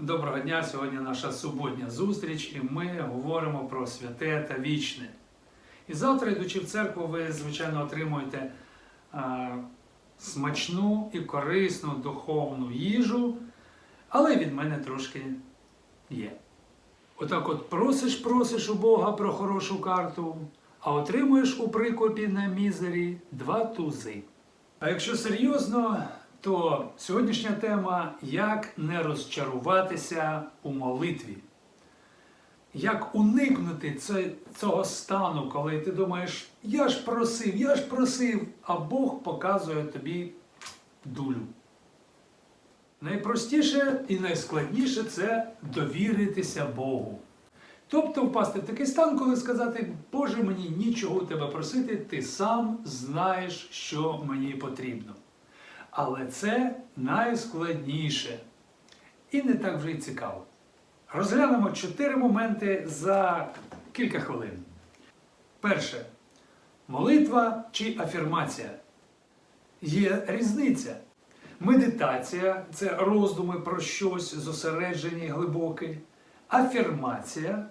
Доброго дня! Сьогодні наша суботня зустріч, і ми говоримо про святе та вічне. І завтра, йдучи в церкву, ви, звичайно, отримуєте а, смачну і корисну духовну їжу, але від мене трошки є. Отак от просиш, просиш у Бога про хорошу карту, а отримуєш у прикопі на мізері два тузи. А якщо серйозно, то сьогоднішня тема як не розчаруватися у молитві. Як уникнути це- цього стану, коли ти думаєш, я ж просив, я ж просив, а Бог показує тобі дулю. Найпростіше і найскладніше це довіритися Богу. Тобто впасти в такий стан, коли сказати, Боже, мені нічого у тебе просити, ти сам знаєш, що мені потрібно. Але це найскладніше і не так вже й цікаво. Розглянемо чотири моменти за кілька хвилин. Перше. Молитва чи афірмація. Є різниця. Медитація це роздуми про щось зосереджені глибокі. Афірмація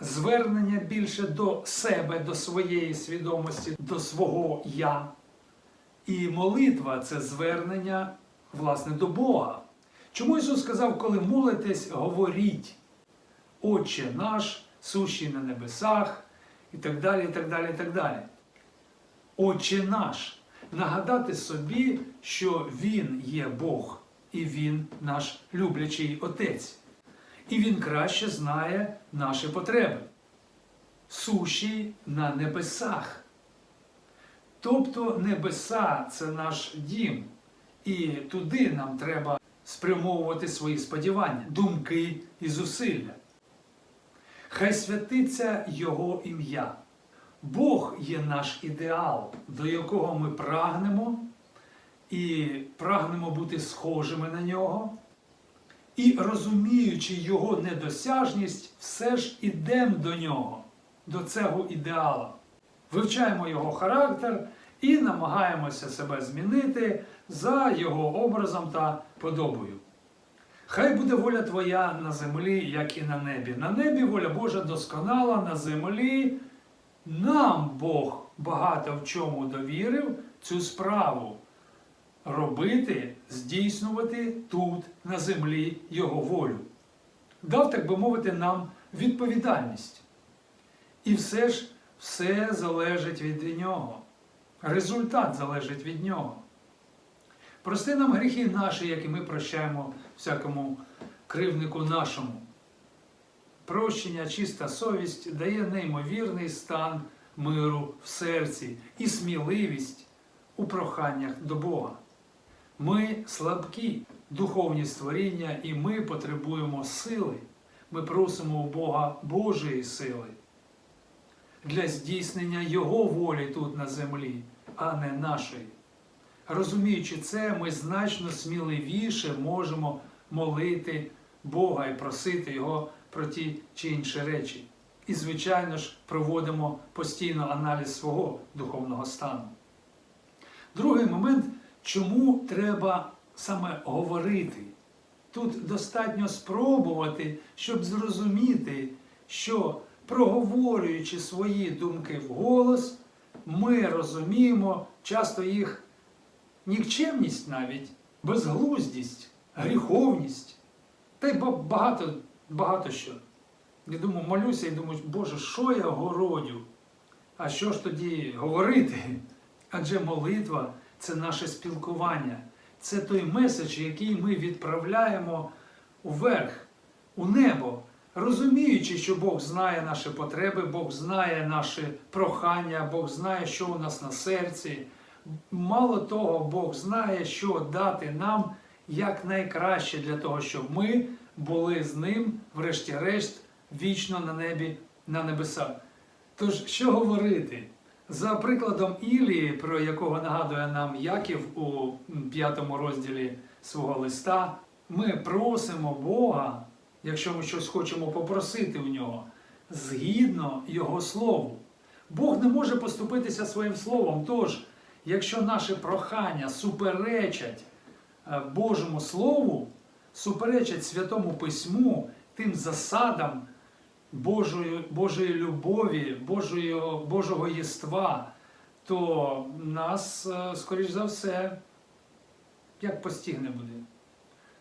звернення більше до себе, до своєї свідомості, до свого я. І молитва це звернення, власне, до Бога. Чому Ісус сказав, коли молитесь, говоріть, Отче наш, сущий на небесах, і так далі, і так далі, і так далі. Отче наш. Нагадати собі, що Він є Бог, і Він наш люблячий Отець. І Він краще знає наші потреби. Сущий на небесах. Тобто небеса це наш дім, і туди нам треба спрямовувати свої сподівання, думки і зусилля. Хай святиться Його ім'я. Бог є наш ідеал, до якого ми прагнемо, і прагнемо бути схожими на нього. І розуміючи його недосяжність, все ж ідемо до нього, до цього ідеала. Вивчаємо його характер і намагаємося себе змінити за його образом та подобою. Хай буде воля Твоя на землі, як і на небі. На небі воля Божа досконала, на землі нам Бог багато в чому довірив цю справу робити, здійснювати тут, на землі, Його волю. Дав, так би мовити, нам відповідальність. І все ж все залежить від нього. Результат залежить від нього. Прости нам гріхи наші, як і ми прощаємо всякому кривнику нашому. Прощення, чиста совість дає неймовірний стан миру в серці і сміливість у проханнях до Бога. Ми слабкі, духовні створіння, і ми потребуємо сили. Ми просимо у Бога Божої сили для здійснення Його волі тут на землі, а не нашої. Розуміючи це, ми значно сміливіше можемо молити Бога і просити Його про ті чи інші речі. І, звичайно ж, проводимо постійно аналіз свого духовного стану. Другий момент, чому треба саме говорити. Тут достатньо спробувати, щоб зрозуміти, що проговорюючи свої думки вголос, ми розуміємо часто їх нікчемність навіть, безглуздість, гріховність та й багато, багато що. Я думаю, молюся і думаю, Боже, що я городю? А що ж тоді говорити? Адже молитва це наше спілкування, це той меседж, який ми відправляємо уверх, у небо, розуміючи, що Бог знає наші потреби, Бог знає наші прохання, Бог знає, що у нас на серці. Мало того, Бог знає, що дати нам як найкраще для того, щоб ми були з ним, врешті-решт, вічно на небі, на небесах. Тож, що говорити? За прикладом Ілії, про якого нагадує нам Яків у п'ятому розділі свого листа, ми просимо Бога, якщо ми щось хочемо попросити у нього, згідно Його Слову. Бог не може поступитися своїм словом. Тож, якщо наші прохання суперечать е, Божому Слову, суперечать Святому Письму тим засадам Божої, Божої любові, Божої, Божого єства, то нас, е, скоріш за все, як постігне буде?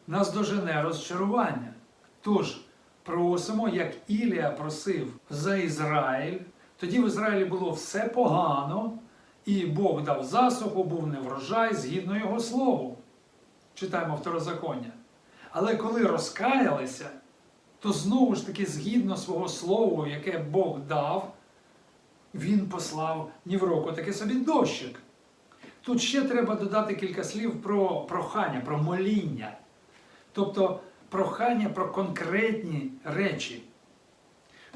Нас дожене розчарування. Тож просимо, як Ілія просив за Ізраїль, тоді в Ізраїлі було все погано, і Бог дав засуху, був неврожай згідно його слову. Читаємо второзаконня. Але коли розкаялися, то знову ж таки, згідно свого слова, яке Бог дав, він послав ні в року таки собі дощик. Тут ще треба додати кілька слів про прохання, про моління. Тобто прохання про конкретні речі.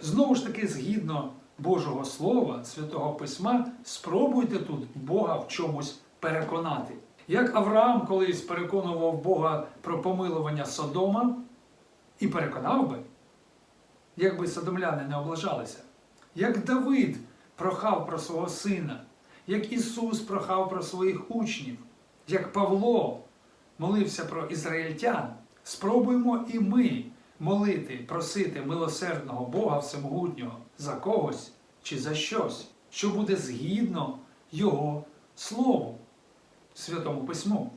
Знову ж таки, згідно Божого Слова, Святого Письма, спробуйте тут Бога в чомусь переконати. Як Авраам колись переконував Бога про помилування Содома, і переконав би, якби содомляни не облажалися. Як Давид прохав про свого сина, як Ісус прохав про своїх учнів, як Павло молився про ізраїльтян, спробуємо і ми молити, просити милосердного Бога Всемогутнього за когось чи за щось, що буде згідно Його Слову, Святому Письму.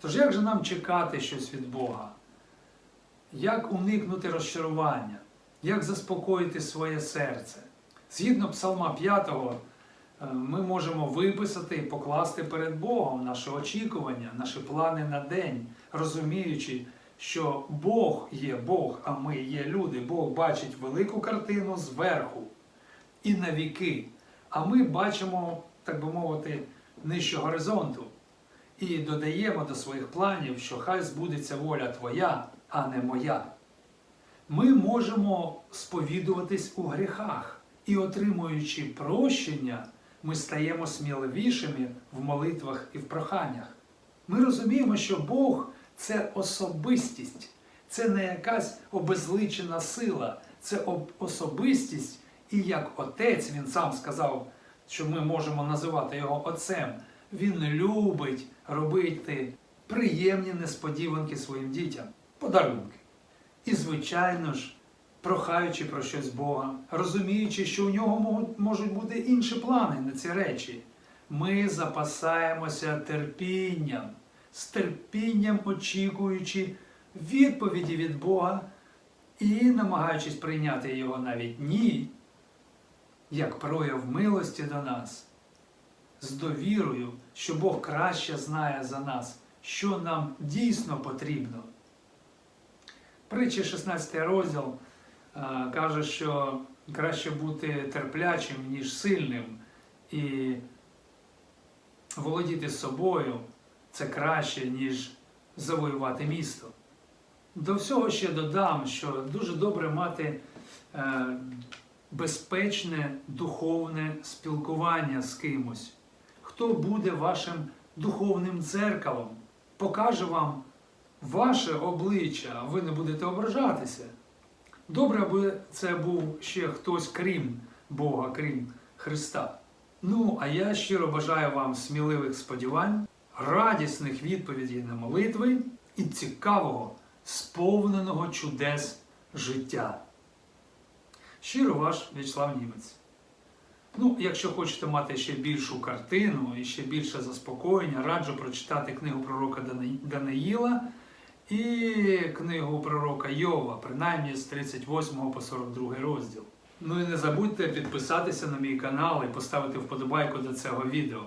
Тож як же нам чекати щось від Бога? Як уникнути розчарування? Як заспокоїти своє серце? Згідно Псалма 5, е, ми можемо виписати і покласти перед Богом наші очікування, наші плани на день, розуміючи, що Бог є Бог, а ми є люди. Бог бачить велику картину зверху і на віки. А ми бачимо, так би мовити, нижче горизонту. І додаємо до своїх планів, що хай збудеться воля Твоя, а не моя. Ми можемо сповідуватись у гріхах і, отримуючи прощення, ми стаємо сміливішими в молитвах і в проханнях. Ми розуміємо, що Бог це особистість, це не якась обезличена сила, це особистість, і як отець, він сам сказав, що ми можемо називати його отцем. Він любить робити приємні несподіванки своїм дітям, подарунки. І, звичайно ж, прохаючи про щось Бога, розуміючи, що у нього можуть- бути інші плани на ці речі, ми запасаємося терпінням, з терпінням очікуючи відповіді від Бога і намагаючись прийняти його навіть ні, як прояв милості до нас, з довірою, що Бог краще знає за нас, що нам дійсно потрібно. Притчі 16 розділ каже, що краще бути терплячим, ніж сильним, і володіти собою це краще, ніж завоювати місто. До всього ще додам, що дуже добре мати е, безпечне духовне спілкування з кимось. Хто буде вашим духовним дзеркалом, покаже вам ваше обличчя, а ви не будете ображатися. Добре, аби це був ще хтось крім Бога, крім Христа. Ну, а я щиро бажаю вам сміливих сподівань, радісних відповідей на молитви і цікавого, сповненого чудес життя. Щиро ваш В'ячеслав Німець. Ну, якщо хочете мати ще більшу картину і ще більше заспокоєння, раджу прочитати книгу пророка Даниїла і книгу пророка Йова, принаймні з 38 по 42 розділ. Ну і не забудьте підписатися на мій канал і поставити вподобайку до цього відео.